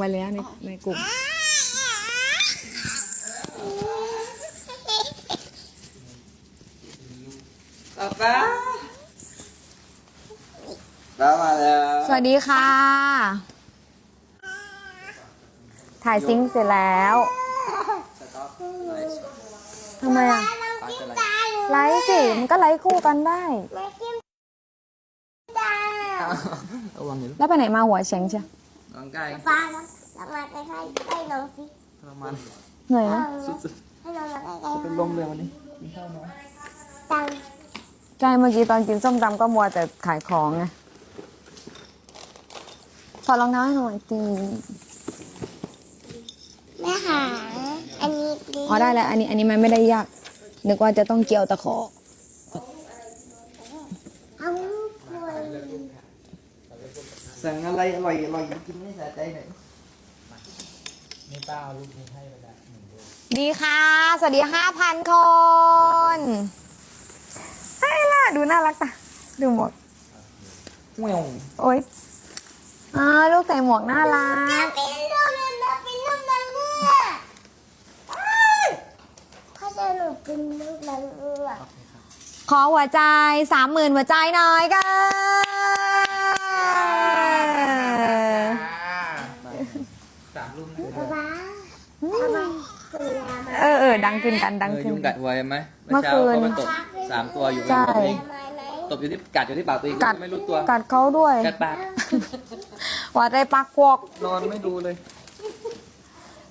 ไปแล้วในในกลุ่มป๊าป๊าป๊ามาแล้วสวัสดีค่ะ ถ่ายซิงค์เสร็จแล้วสต๊อปไลฟ์ทำไมอะ ป๊าจะไลฟ์ไลฟ์สิ มันก็ไลฟ์คู่กันได้ ระวังอยู่แล้วไปไหนมาหัวเฉงเชียว น้องไก่ฟ้านะลองมาใกล้ๆใกล้น้องสิประมาณเหนื่อยไหมสุดให้น้องมาใกล้ๆเป็นลมเลยวันนี้กินข้าวน้อยๆตังใช่เมื่อกี้ตอนกินส้มตำก็มัวแต่ขายของไงถอดรองเท้าให้หน่อยตีแม่หาอันนี้ดี อ๋อได้แล้ว อันนี้อันนี้มันไม่ได้ยากนึกว่าจะต้องเกี่ยวตะขอ เอาคน สั่งอะไรอร่อยอร่อยกินไม่สะใจหน่อยดีค่ะ สวัสดีห้าพันคนใช่ล่ะ ดูน่ารักตะดูหมวกแมวโอ๊ยอ่าลูกใส่หมวกน่ารักเป็นลูกเลยนะเป็นลูกนางเงือกพ่อจะหนูเป็นลูกนางเงือกขอหัวใจสามหมื่นหัวใจหน่อยกัน สามลูก ป๊าป๊าทำไมตื่นมา เออเออดังขึ้นกันดังเออขึ้น ยุงกัดไว้ไหมเมื่อคืนเช้าก็ไปตบสามตัวอยู่ใช่ปากตัวเองไหมไหมตบอยู่ที่กัดอยู่ที่ปากตัวเองกัดไม่รู้ตัวกัดเขาด้วยกัดปากว่าใจปักพวก นอนไม่ดูเลย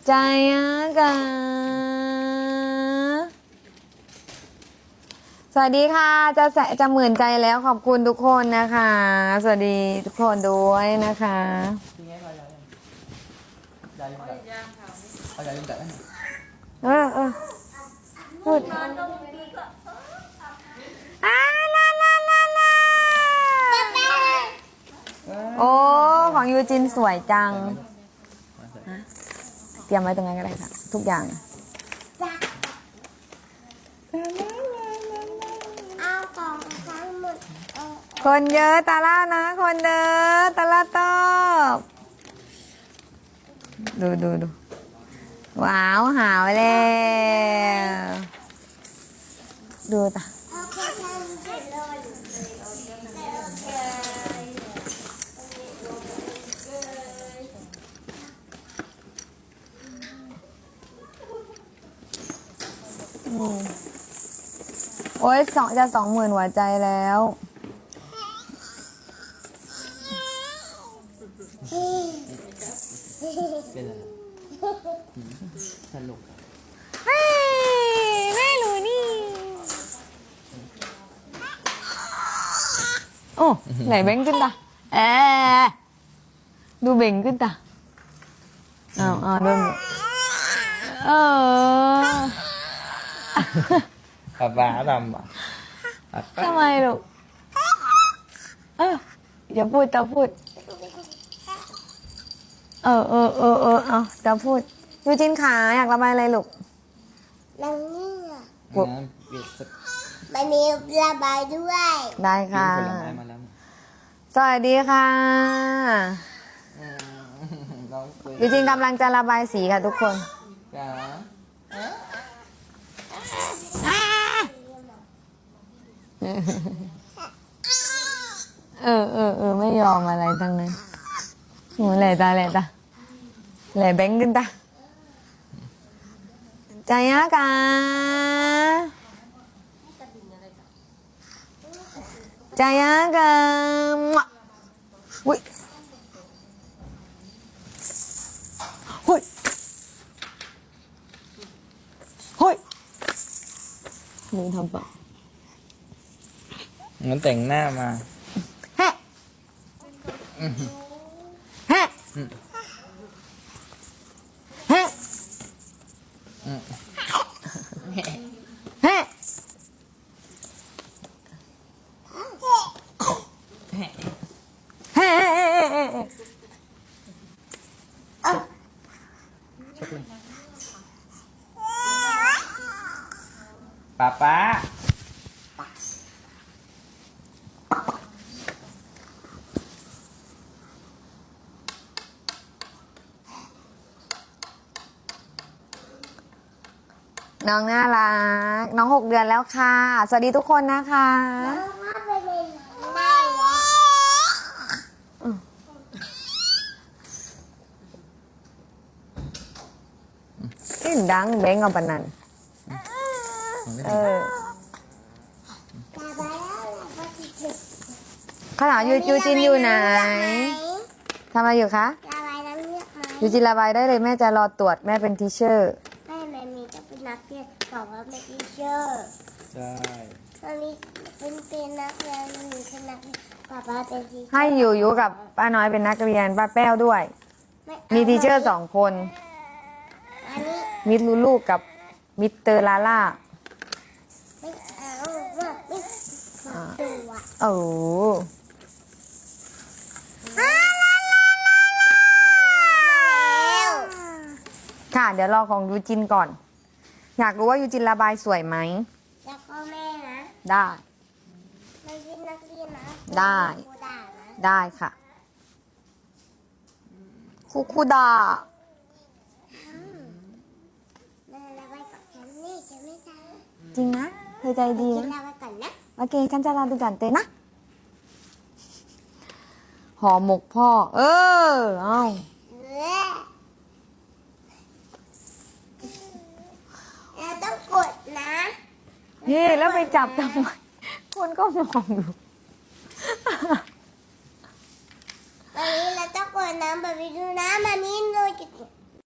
ใจอะกันสวัสดีค่ะ จะแสจะหมื่นใจแล้วขอบคุณทุกคนนะคะ สวัสดีทุกคนด้วยนะคะ ทีนี้เรายายยัง ยายยุงกัดเอายายยุงกัดให้หน่อยเออเออพูดอ่าลาลาลาลาโอ้ของยูจินสวยจัง เตรียมไว้ตรงนั้นก็ได้ค่ะ ทุกอย่างคนเยอะตาล่านะ คนเยอะตาล่าตอบ ดูดูดูว้าวหาวแล้วดูตาโอ้ยสองจะสองหมื่นหัวใจแล้ว เป็นอะไรสนุกเฮ้ยแม่รู้นี่โอ้ไหนเบ่งขึ้นตาเอ๊ะดูเบ่งขึ้นตาอ้าวอ้าวโดนเออป๊าป๊าทำอะป๊าป๊าทำไมลูกเอออย่าพูดจะพูด เออเออเออเออเอาจะพูดยูจินขาอยากระบายอะไรลูกนางเงือกปุ๊บน้ำเปลี่ยนสักมันมีระบายด้วยได้กินค่ะ ผลไม้มาแล้วสวัสดีค่ะอืมน้องคุยยูจินกำลังจะระบายสีค่ะทุกคน จ๋าเออเออเออไม่ยอมอะไรทั้งนั้น หนูแหล่ตาแหล่ตาแหล่แบงค์ขึ้นตาใจยะกาใจยะกาอุ้ยหุ้ยหุ้ยมือทำปะงั้นแต่งหน้ามาแฮะ แฮะแฮะแฮะแฮะ ป๊าป๊า น้องน่ารัก น้องหกเดือนแล้วค่ะ สวัสดีทุกคนนะคะน้องว่าไปในไหนได้แล้วขึ้นดังเบ้งเอาปานนันเออตาไปแล้วแหละว่าจะเจ็บข้าวหลามยูยูจินอยู่ไหนทำอะไรอยู่คะตาไปแล้วเรียกไหมยูจินระบายได้เลยแม่จะรอตรวจแม่เป็นทีเชอร์แม่แม่มีจะ เป็นนักเรียนบอกว่าไม่ดีเชอร์ใช่ตอนนี้เป็นเป็นนักเรียนมีเป็นนักเรียนป้าป้าเป็นทีเชอร์ให้อยู่อยู่กับป้าน้อยเป็นนักเรียนป้าแป้วด้วยไามีทีเชอร์สองคน อันนี้มิดลูลูกับมิสเตอร์ลาล่าไม่เอาว่าไม่มาตัวโอ้อ่าลาลาลาลาแล้วค่ะ เดี๋ยวรอของยูจินก่อน อยากรู้ว่ายูจินระบายสวยไหมแล้วก็แม่นะ ได้ ไม่ใช่นักเรียนนะได้ ครูด่านะได้ค่ะคูคูดาแม่ระบายกับฉันนี่จะไม่ใช่จริงนะเธอใจดีกินนะ ระบายก่อนนะโอเค ฉันจะลาดูกันเตนะห่อหมกพ่อ เออ เอา เออเราต้องกดนะ นี่แล้วไปจับทำไมคนก็มองอยู่ตอนนี้เราต้องกดน้ำแบบนี้ดูนะแบบนี้เลยจะ